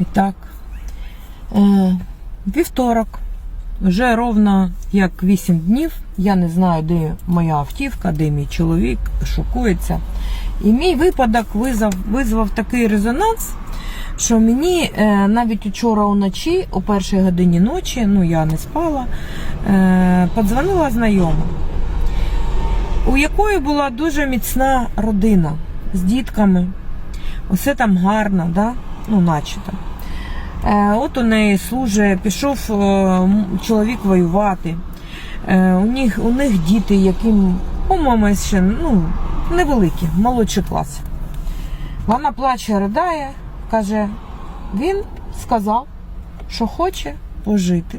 І так, е, вівторок, вже ровно як 8 днів. Я не знаю, де моя автівка, де мій чоловік, шокується. І мій випадок визвав, визвав такий резонанс, що мені е, навіть вчора уночі, о першій годині ночі, ну я не спала, е, подзвонила знайома, у якої була дуже міцна родина з дітками. Усе там гарно, да? Ну, начебто. Е, от у неї служить, пішов е, чоловік воювати. Е, у, них, у них діти, яким, по-моєму, ще ну, невеликі, молодший клас. Вона плаче, ридає, каже, він сказав, що хоче пожити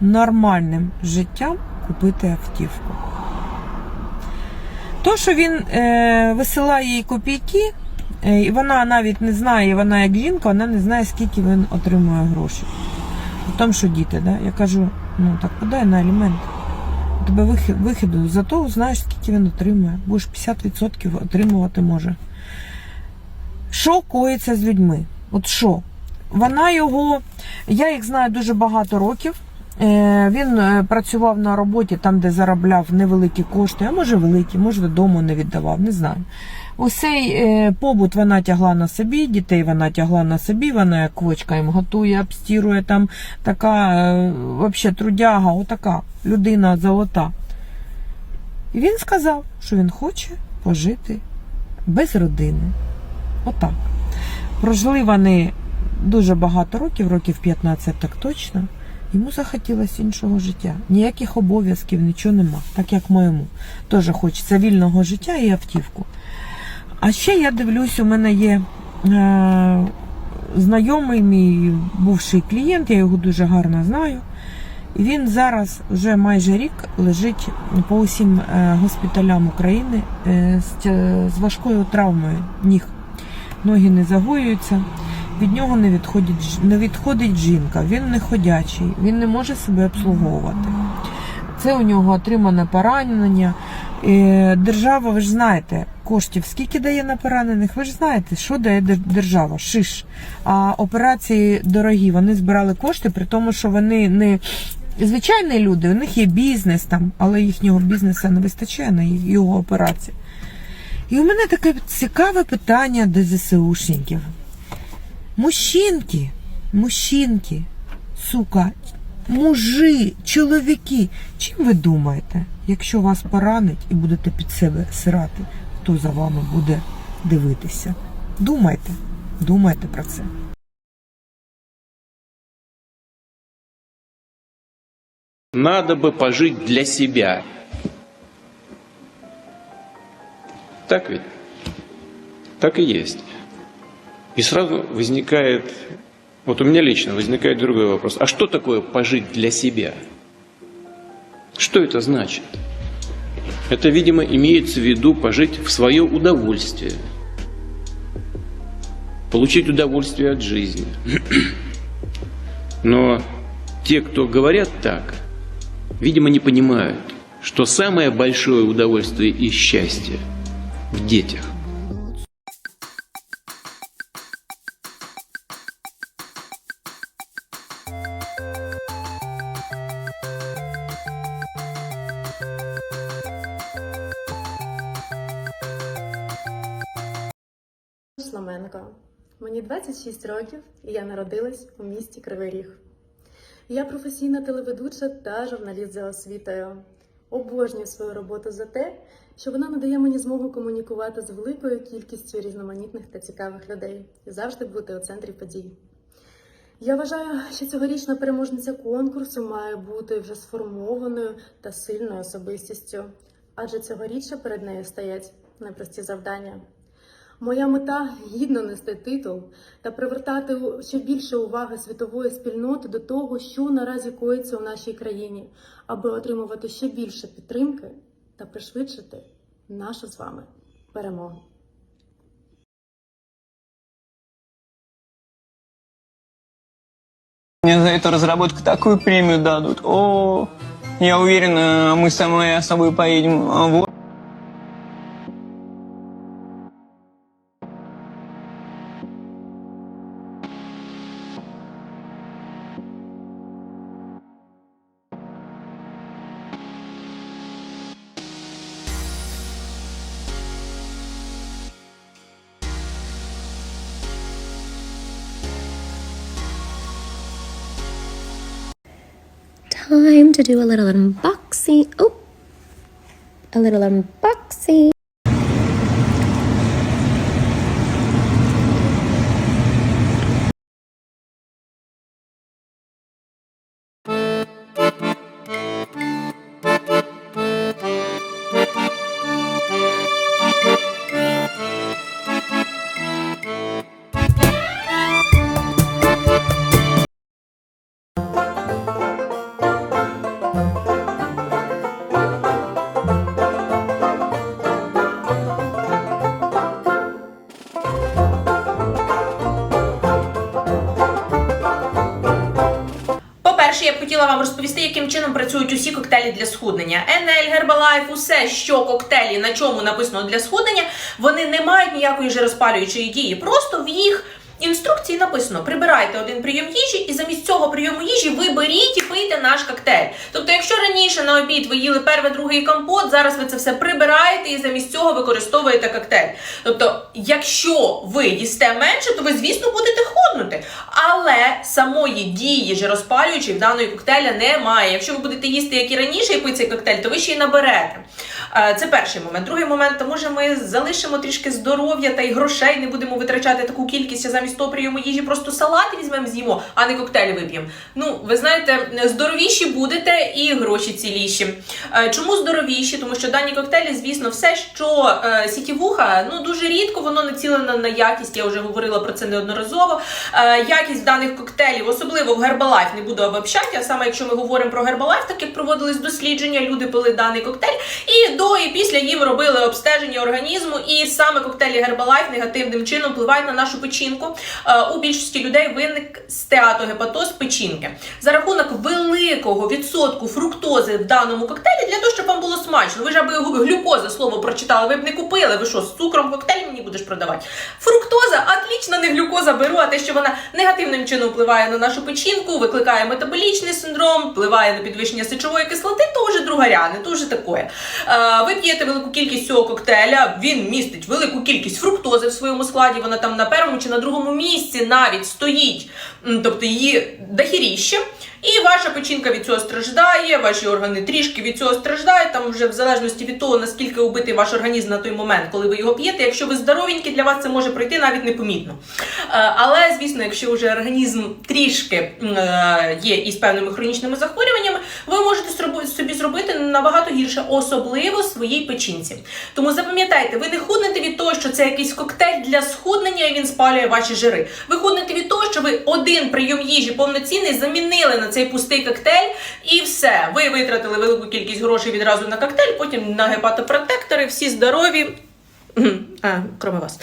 нормальним життям, купити автівку. То, що він е, висилає їй копійки, і вона навіть не знає, вона як жінка, вона не знає, скільки він отримує грошей. Тому, що діти, да? я кажу, ну так подай на алімент. Тебе вихід, вихіду, зато знаєш, скільки він отримує. Будеш 50% отримувати може. Що коїться з людьми? От що? Вона його, я їх знаю дуже багато років. Е, Він е, працював на роботі там, де заробляв невеликі кошти, а може великі, може додому не віддавав, не знаю. Усей е, побут вона тягла на собі, дітей вона тягла на собі, вона як квочка їм готує, обстірує там така вообще трудяга, отака людина золота. І він сказав, що він хоче пожити без родини. Отак. Прожили вони дуже багато років, років 15 так точно. Йому захотілося іншого життя. Ніяких обов'язків, нічого нема, так як моєму. Теж хочеться вільного життя і автівку. А ще я дивлюсь, у мене є е, знайомий мій бувший клієнт, я його дуже гарно знаю. Він зараз вже майже рік лежить по усім е, госпіталям України е, з, тя- з важкою травмою ніг. Ноги не загоюються, від нього не відходить, не відходить жінка, він не ходячий, він не може себе обслуговувати. Це у нього отримане поранення. Е, Держава, ви ж знаєте, коштів скільки дає на поранених, ви ж знаєте, що дає держава? Шиш. А операції дорогі, вони збирали кошти, при тому, що вони не звичайні люди, у них є бізнес там, але їхнього бізнесу не вистачає на його операції. І у мене таке цікаве питання до ЗСУшників. Мужчинки, мужчинки, сука, мужи, чоловіки. Чим ви думаєте, якщо вас поранить і будете під себе сирати, хто за вами буде дивитися? Думайте, думайте про це. Надо бы пожить для себя. Так ведь? Так и есть. И сразу возникает, вот у меня лично возникает другой вопрос. А что такое пожить для себя? Что это значит? Это, видимо, имеется в виду пожить в свое удовольствие. Получить удовольствие от жизни. Но те, кто говорят так, видимо, не понимают, что самое большое удовольствие и счастье в детях. Шламенко. Мені 26 років, і я народилась у місті Кривий Ріг. Я професійна телеведуча та журналіст за освітою. Обожнюю свою роботу за те, що вона надає мені змогу комунікувати з великою кількістю різноманітних та цікавих людей і завжди бути у центрі подій. Я вважаю, що цьогорічна переможниця конкурсу має бути вже сформованою та сильною особистістю, адже цьогоріччя перед нею стоять непрості завдання. Моя мета гідно нести титул та привертати у- ще більше уваги світової спільноти до того, що наразі коїться у нашій країні, аби отримувати ще більше підтримки та пришвидшити нашу з вами перемогу. Мне за эту разработку такую премию дадут. О, я уверен, э, мы с самой с тобой поедем в time to do a little unboxing. Oh, a little unboxing. Хотіла вам розповісти, яким чином працюють усі коктейлі для схуднення. Енель, Гербалайф, усе, що коктейлі, на чому написано для схуднення, вони не мають ніякої жироспалюючої дії. Просто в їх інструкції написано: прибирайте один прийом їжі, і замість цього прийому їжі ви беріть і пийте наш коктейль. Тобто, якщо раніше на обід ви їли перший, другий компот, зараз ви це все прибираєте і замість цього використовуєте коктейль. Тобто, якщо ви їсте менше, то ви, звісно, будете худнути. Але самої дії жироспалюючої в даної коктейля немає. Якщо ви будете їсти, як і раніше, і пити цей коктейль, то ви ще й наберете. Е, Це перший момент. Другий момент, то може ми залишимо трішки здоров'я та й грошей, не будемо витрачати таку кількість, а замість того прийому їжі просто салат візьмемо, з'їмо, а не коктейль вип'ємо. Ну, ви знаєте, здоровіші будете і гроші ціліші. Е, Чому здоровіші? Тому що дані коктейлі, звісно, все, що е, сітівуха, ну дуже рідко воно націлено на якість. Я вже говорила про це неодноразово. Якість даних коктейлів, особливо в Herbalife, не буду обобщати, а саме якщо ми говоримо про Herbalife, так як проводились дослідження, люди пили даний коктейль, і до і після їм робили обстеження організму, і саме коктейлі Herbalife негативним чином впливають на нашу печінку. Е, у більшості людей виник стеатогепатоз печінки за рахунок великого відсотку фруктози в даному коктейлі для того, щоб вам було смачно. Ви ж аби глюкоза слово прочитали, ви б не купили. Ви що з цукром коктейль мені будеш продавати? Фруктоза, отлично, не глюкоза беру, а те, що вона негативним чином впливає на нашу печінку, викликає метаболічний синдром, впливає на підвищення сечової кислоти, то вже другаряне, то вже таке. Ви п'єте велику кількість цього коктейля, він містить велику кількість фруктози в своєму складі, вона там на першому чи на другому місці навіть стоїть, тобто її дохіріще. І ваша печінка від цього страждає, ваші органи трішки від цього страждають, там вже в залежності від того, наскільки убитий ваш організм на той момент, коли ви його п'єте. Якщо ви здоровенькі, для вас це може пройти навіть непомітно. Е, Але, звісно, якщо вже організм трішки е, є із певними хронічними захворюваннями, ви можете собі зробити набагато гірше, особливо своїй печінці. Тому запам'ятайте, ви не худнете від того, що це якийсь коктейль для схуднення, і він спалює ваші жири. Ви худнете від того, що ви один прийом їжі повноцінний замінили на цей пустий коктейль, і все. Ви витратили велику кількість грошей відразу на коктейль, потім на гепатопротектори, всі здорові. А, кроме вас.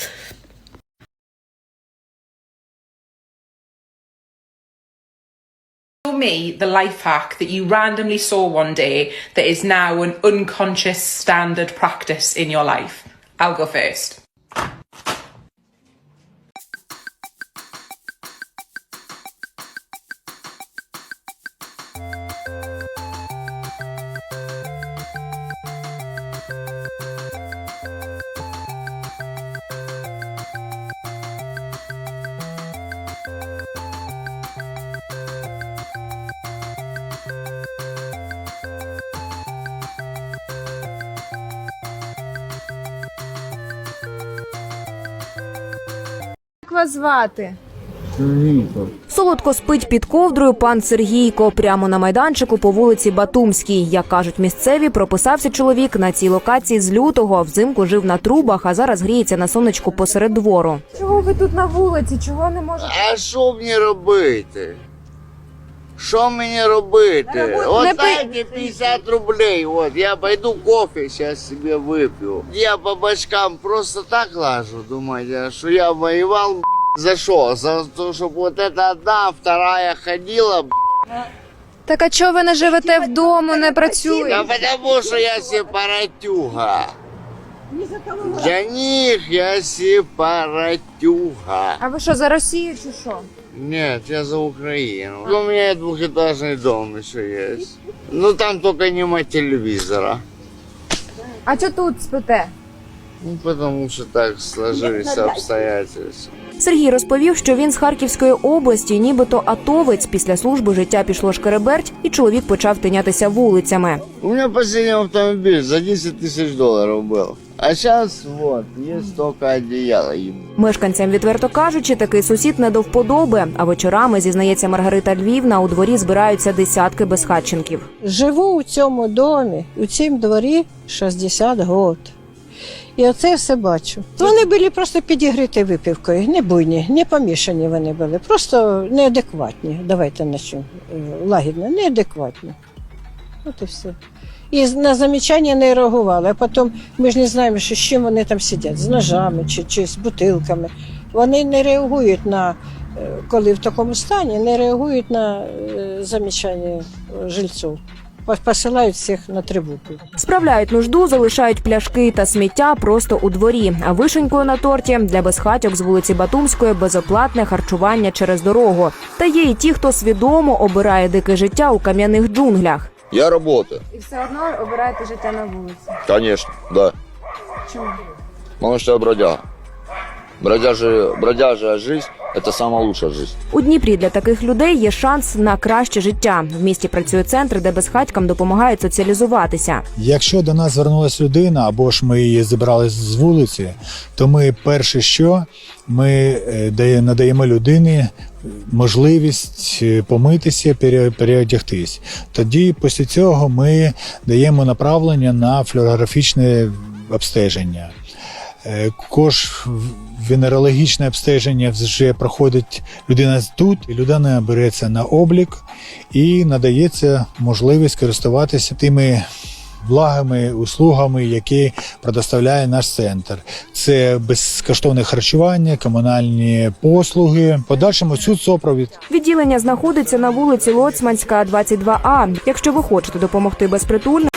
Show me the life hack that you randomly saw one day that is now an unconscious standard practice in your life. I'll go first. Вас звати? Солодко спить під ковдрою пан Сергійко прямо на майданчику по вулиці Батумській. Як кажуть місцеві, прописався чоловік на цій локації з лютого. Взимку жив на трубах, а зараз гріється на сонечку посеред двору. Чого ви тут на вулиці? Чого не можете? А що мені робити? Що мені робити? От не дайте 50 рублей, от, я пойду кофе сейчас себе выпью. Я по бочкам просто так лажу, думаете, что я воевал, б***ь, за что? За то, чтобы вот эта одна, вторая ходила, б***ь. Так а чого ви не живете вдома, не Да працюєте? потому что я сепаратюга. Для них я сепаратюга. А ви що, за Росію чи що? Нет, я за Украину. У меня двухэтажный дом еще есть. Ну там только нема телевизора. А чого тут спите? Ну потому что так сложились обстоятельства. Сергій розповів, що він з Харківської області, нібито атовець. Після служби життя пішло шкереберть, і чоловік почав тинятися вулицями. У меня последний автомобиль за 10 тысяч долларов был. А сейчас вот, есть только одеяло. еб- Мешканцям відверто кажучи, такий сусід не до вподоби. А вечорами зізнається Маргарита Львівна, у дворі збираються десятки безхатченків. Живу у цьому домі, у цім дворі 60 років. І оце все бачу. Вони були просто підігріти випівкою, не буйні, не помішані вони були, просто неадекватні. Давайте начнемо е, лагідно, неадекватні. От і все. І на замічання не реагували. А потім ми ж не знаємо, що з чим вони там сидять, з ножами чи, чи з бутилками. Вони не реагують на, е, коли в такому стані, не реагують на е, замічання жильців. Посилають всіх на трибуку. Справляють нужду, залишають пляшки та сміття просто у дворі. А вишенькою на торті для безхатьок з вулиці Батумської безоплатне харчування через дорогу. Та є і ті, хто свідомо обирає дике життя у кам'яних джунглях. Я работаю, І все одно обираєте життя на вулиці. конечно, да. Чому? Потому что я бродяга. Бродяжи, жизнь – это самая лучшая жизнь. У Дніпрі для таких людей є шанс на краще життя. В місті працює центр, де безхатькам допомагають соціалізуватися. Якщо до нас звернулася людина, або ж ми її забрали з вулиці, то ми перше, що ми е, дає- надаємо людині можливість е, помитися, переодягтись. Тоді після цього ми даємо направлення на флюорографічне обстеження. Е, Кож венерологічне обстеження вже проходить людина тут, і людина береться на облік і надається можливість користуватися тими благами, услугами, які предоставляє наш центр. Це безкоштовне харчування, комунальні послуги. Подальшому цю сопровід. Відділення знаходиться на вулиці Лоцманська, 22А. Якщо ви хочете допомогти безпритульним,